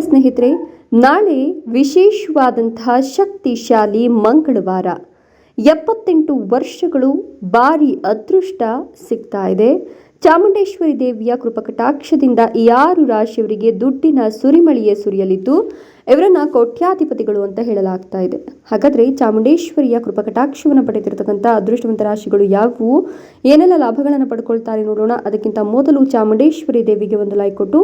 ಸ್ನೇಹಿತರೆ ನಾಳೆ ವಿಶೇಷವಾದಂತಹ ಶಕ್ತಿಶಾಲಿ ಮಂಗಳವಾರ. ಎಪ್ಪತ್ತೆಂಟು ವರ್ಷಗಳು ಭಾರಿ ಅದೃಷ್ಟ ಸಿಗ್ತಾ ಇದೆ. ಚಾಮುಂಡೇಶ್ವರಿ ದೇವಿಯ ಕೃಪಕಟಾಕ್ಷದಿಂದ ಈ ಆರು ರಾಶಿಯವರಿಗೆ ದುಡ್ಡಿನ ಸುರಿಮಳಿಯೇ ಸುರಿಯಲಿದ್ದು, ಇವರನ್ನ ಕೋಟ್ಯಾಧಿಪತಿಗಳು ಅಂತ ಹೇಳಲಾಗ್ತಾ ಇದೆ. ಹಾಗಾದ್ರೆ ಚಾಮುಂಡೇಶ್ವರಿಯ ಕೃಪಕಟಾಕ್ಷವನ್ನು ಪಡೆದಿರತಕ್ಕಂಥ ಅದೃಷ್ಟವಂತ ರಾಶಿಗಳು ಯಾವುವು? ಏನೆಲ್ಲ ಲಾಭಗಳನ್ನು ಪಡ್ಕೊಳ್ತಾರೆ ನೋಡೋಣ. ಅದಕ್ಕಿಂತ ಮೊದಲು ಚಾಮುಂಡೇಶ್ವರಿ ದೇವಿಗೆ ಒಂದು ಲೈಕ್ ಕೊಟ್ಟು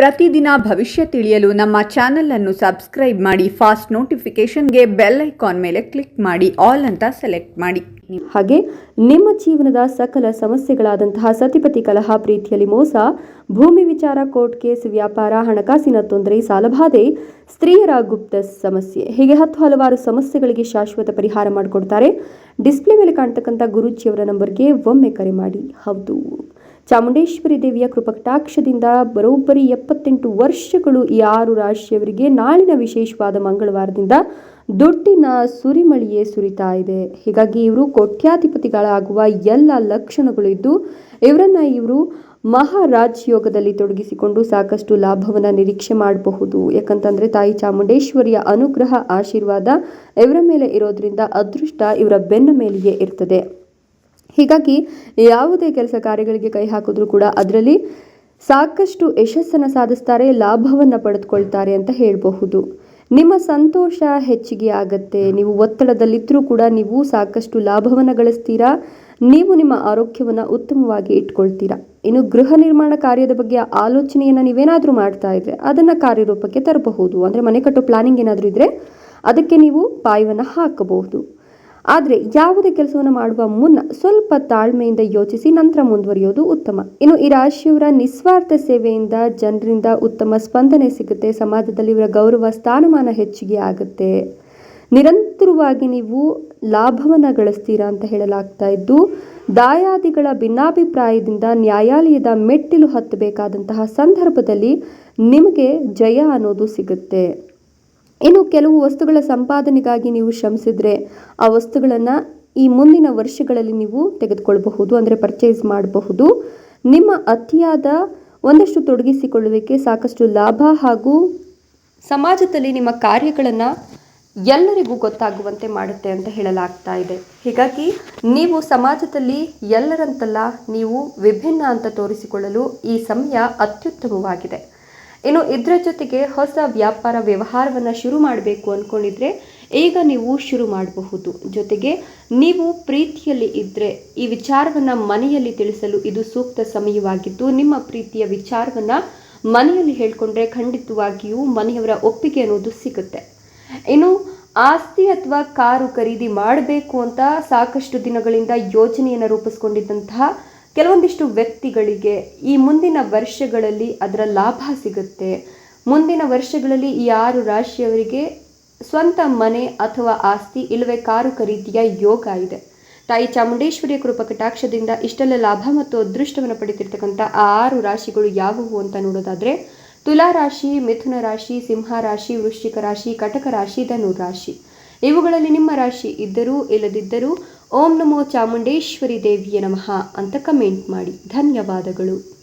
ಪ್ರತಿದಿನ ಭವಿಷ್ಯ ತಿಳಿಯಲು ನಮ್ಮ ಚಾನೆಲ್ ಅನ್ನು ಸಬ್ಸ್ಕ್ರೈಬ್ ಮಾಡಿ ಫಾಸ್ಟ್ ನೋಟಿಫಿಕೇಶನ್ಗೆ ಬೆಲ್ ಐಕಾನ್ ಮೇಲೆ ಕ್ಲಿಕ್ ಮಾಡಿ ಆಲ್ ಅಂತ ಸೆಲೆಕ್ಟ್ ಮಾಡಿ. ಹಾಗೆ ನಿಮ್ಮ ಜೀವನದ ಸಕಲ ಸಮಸ್ಯೆಗಳಾದಂತಹ ಸತಿಪತಿ ಕಲಹ ಪ್ರೀತಿಯಲ್ಲಿ ಮೋಸ, ಭೂಮಿ ವಿಚಾರ, ಕೋರ್ಟ್ ಕೇಸ್, ವ್ಯಾಪಾರ, ಹಣಕಾಸಿನ ತೊಂದರೆ, ಸಾಲಬಾಧೆ, ಸ್ತ್ರೀಯರ ಗುಪ್ತ ಸಮಸ್ಯೆ, ಹೀಗೆ ಹತ್ತು ಹಲವಾರು ಸಮಸ್ಯೆಗಳಿಗೆ ಶಾಶ್ವತ ಪರಿಹಾರ ಮಾಡಿಕೊಡ್ತಾರೆ. ಡಿಸ್ಪ್ಲೇ ಮೇಲೆ ಕಾಣ್ತಕ್ಕಂಥ ಗುರುಜಿಯವರ ನಂಬರ್ಗೆ ಒಮ್ಮೆ ಕರೆ ಮಾಡಿ. ಹೌದು. ಚಾಮುಂಡೇಶ್ವರಿ ದೇವಿಯ ಕೃಪಕಟಾಕ್ಷದಿಂದ ಬರೋಬ್ಬರಿ ಎಪ್ಪತ್ತೆಂಟು ವರ್ಷಗಳು ಈ ಆರು ರಾಶಿಯವರಿಗೆ ನಾಳಿನ ವಿಶೇಷವಾದ ಮಂಗಳವಾರದಿಂದ ದುಡ್ಡಿನ ಸುರಿಮಳಿಯೇ ಸುರಿತಾ ಇದೆ. ಹೀಗಾಗಿ ಇವರು ಕೋಟ್ಯಾಧಿಪತಿಗಳಾಗುವ ಎಲ್ಲ ಲಕ್ಷಣಗಳು ಇದ್ದು, ಇವರನ್ನ ಇವರು ಮಹಾರಾಜ್ ಯೋಗದಲ್ಲಿ ತೊಡಗಿಸಿಕೊಂಡು ಸಾಕಷ್ಟು ಲಾಭವನ್ನು ನಿರೀಕ್ಷೆ ಮಾಡಬಹುದು. ಯಾಕಂತಂದ್ರೆ ತಾಯಿ ಚಾಮುಂಡೇಶ್ವರಿಯ ಅನುಗ್ರಹ, ಆಶೀರ್ವಾದ ಇವರ ಮೇಲೆ ಇರೋದ್ರಿಂದ ಅದೃಷ್ಟ ಇವರ ಬೆನ್ನ ಮೇಲೆಯೇ ಇರ್ತದೆ. ಹೀಗಾಗಿ ಯಾವುದೇ ಕೆಲಸ ಕಾರ್ಯಗಳಿಗೆ ಕೈ ಹಾಕಿದ್ರೂ ಕೂಡ ಅದರಲ್ಲಿ ಸಾಕಷ್ಟು ಯಶಸ್ಸನ್ನು ಸಾಧಿಸ್ತಾರೆ, ಲಾಭವನ್ನು ಪಡೆದುಕೊಳ್ತಾರೆ ಅಂತ ಹೇಳಬಹುದು. ನಿಮ್ಮ ಸಂತೋಷ ಹೆಚ್ಚಿಗೆ ಆಗತ್ತೆ. ನೀವು ಒತ್ತಡದಲ್ಲಿದ್ದರೂ ಕೂಡ ನೀವು ಸಾಕಷ್ಟು ಲಾಭವನ್ನು ಗಳಿಸ್ತೀರಾ? ನೀವು ನಿಮ್ಮ ಆರೋಗ್ಯವನ್ನು ಉತ್ತಮವಾಗಿ ಇಟ್ಕೊಳ್ತೀರಾ? ಇನ್ನು ಗೃಹ ನಿರ್ಮಾಣ ಕಾರ್ಯದ ಬಗ್ಗೆ ಆಲೋಚನೆಯನ್ನು ನೀವೇನಾದರೂ ಮಾಡ್ತಾ ಇದ್ರೆ ಅದನ್ನು ಕಾರ್ಯರೂಪಕ್ಕೆ ತರಬಹುದು. ಅಂದರೆ ಮನೆ ಕಟ್ಟೋ ಪ್ಲಾನಿಂಗ್ ಏನಾದರೂ ಇದ್ದರೆ ಅದಕ್ಕೆ ನೀವು ಪಾಯವನ್ನು ಹಾಕಬಹುದು. ಆದರೆ ಯಾವುದೇ ಕೆಲಸವನ್ನು ಮಾಡುವ ಮುನ್ನ ಸ್ವಲ್ಪ ತಾಳ್ಮೆಯಿಂದ ಯೋಚಿಸಿ ನಂತರ ಮುಂದುವರಿಯೋದು ಉತ್ತಮ. ಇನ್ನು ಈ ರಾಶಿಯವರ ನಿಸ್ವಾರ್ಥ ಸೇವೆಯಿಂದ ಜನರಿಂದ ಉತ್ತಮ ಸ್ಪಂದನೆ ಸಿಗುತ್ತೆ. ಸಮಾಜದಲ್ಲಿ ಇವರ ಗೌರವ, ಸ್ಥಾನಮಾನ ಹೆಚ್ಚಿಗೆ ಆಗುತ್ತೆ. ನಿರಂತರವಾಗಿ ನೀವು ಲಾಭವನ್ನು ಗಳಿಸ್ತೀರಾ ಅಂತ ಹೇಳಲಾಗ್ತಾ ಇದ್ದು, ದಾಯಾದಿಗಳ ಭಿನ್ನಾಭಿಪ್ರಾಯದಿಂದ ನ್ಯಾಯಾಲಯದ ಮೆಟ್ಟಿಲು ಹತ್ತಬೇಕಾದಂತಹ ಸಂದರ್ಭದಲ್ಲಿ ನಿಮಗೆ ಜಯ ಅನ್ನೋದು ಸಿಗುತ್ತೆ. ಇನ್ನು ಕೆಲವು ವಸ್ತುಗಳ ಸಂಪಾದನೆಗಾಗಿ ನೀವು ಶ್ರಮಿಸಿದರೆ ಆ ವಸ್ತುಗಳನ್ನು ಈ ಮುಂದಿನ ವರ್ಷಗಳಲ್ಲಿ ನೀವು ತೆಗೆದುಕೊಳ್ಳಬಹುದು, ಅಂದರೆ ಪರ್ಚೇಸ್ ಮಾಡಬಹುದು. ನಿಮ್ಮ ಅತಿಯಾದ ಒಂದಷ್ಟು ತೊಡಗಿಸಿಕೊಳ್ಳುವಿಕೆ, ಸಾಕಷ್ಟು ಲಾಭ ಹಾಗೂ ಸಮಾಜದಲ್ಲಿ ನಿಮ್ಮ ಕಾರ್ಯಗಳನ್ನು ಎಲ್ಲರಿಗೂ ಗೊತ್ತಾಗುವಂತೆ ಮಾಡುತ್ತೆ ಅಂತ ಹೇಳಲಾಗ್ತಾ ಇದೆ. ಹೀಗಾಗಿ ನೀವು ಸಮಾಜದಲ್ಲಿ ಎಲ್ಲರಂತಲ್ಲ, ನೀವು ವಿಭಿನ್ನ ಅಂತ ತೋರಿಸಿಕೊಳ್ಳಲು ಈ ಸಮಯ ಅತ್ಯುತ್ತಮವಾಗಿದೆ. ಇನ್ನು ಇದರ ಜೊತೆಗೆ ಹೊಸ ವ್ಯಾಪಾರ ವ್ಯವಹಾರವನ್ನು ಶುರು ಮಾಡಬೇಕು ಅಂದ್ಕೊಂಡಿದ್ರೆ ಈಗ ನೀವು ಶುರು ಮಾಡಬಹುದು. ಜೊತೆಗೆ ನೀವು ಪ್ರೀತಿಯಲ್ಲಿ ಇದ್ದರೆ ಈ ವಿಚಾರವನ್ನು ಮನೆಯಲ್ಲಿ ತಿಳಿಸಲು ಇದು ಸೂಕ್ತ ಸಮಯವಾಗಿದ್ದು, ನಿಮ್ಮ ಪ್ರೀತಿಯ ವಿಚಾರವನ್ನು ಮನೆಯಲ್ಲಿ ಹೇಳಿಕೊಂಡ್ರೆ ಖಂಡಿತವಾಗಿಯೂ ಮನೆಯವರ ಒಪ್ಪಿಗೆ ಅನ್ನೋದು ಸಿಗುತ್ತೆ. ಇನ್ನು ಆಸ್ತಿ ಅಥವಾ ಕಾರು ಖರೀದಿ ಮಾಡಬೇಕು ಅಂತ ಸಾಕಷ್ಟು ದಿನಗಳಿಂದ ಯೋಜನೆಯನ್ನು ರೂಪಿಸ್ಕೊಂಡಿದ್ದಂತಹ ಕೆಲವೊಂದಿಷ್ಟು ವ್ಯಕ್ತಿಗಳಿಗೆ ಈ ಮುಂದಿನ ವರ್ಷಗಳಲ್ಲಿ ಅದರ ಲಾಭ ಸಿಗುತ್ತೆ. ಮುಂದಿನ ವರ್ಷಗಳಲ್ಲಿ ಈ ಆರು ರಾಶಿಯವರಿಗೆ ಸ್ವಂತ ಮನೆ ಅಥವಾ ಆಸ್ತಿ ಇಲ್ಲವೇ ಕಾರು ಖರೀದಿಯ ಯೋಗ ಇದೆ. ತಾಯಿ ಚಾಮುಂಡೇಶ್ವರಿಯ ಕೃಪ ಕಟಾಕ್ಷದಿಂದ ಇಷ್ಟೆಲ್ಲ ಲಾಭ ಮತ್ತು ಅದೃಷ್ಟವನ್ನು ಪಡೆದಿರ್ತಕ್ಕಂಥ ಆ ಆರು ರಾಶಿಗಳು ಯಾವುವು ಅಂತ ನೋಡೋದಾದರೆ, ತುಲಾ ರಾಶಿ, ಮಿಥುನ ರಾಶಿ, ಸಿಂಹ ರಾಶಿ, ವೃಶ್ಚಿಕ ರಾಶಿ, ಕಟಕ ರಾಶಿ, ಧನು ರಾಶಿ. ಇವುಗಳಲ್ಲಿ ನಿಮ್ಮ ರಾಶಿ ಇದ್ದರೂ ಇಲ್ಲದಿದ್ದರೂ ಓಂ ನಮೋ ಚಾಮುಂಡೇಶ್ವರಿ ದೇವಿಯ ನಮಃ ಅಂತ ಕಮೆಂಟ್ ಮಾಡಿ. ಧನ್ಯವಾದಗಳು.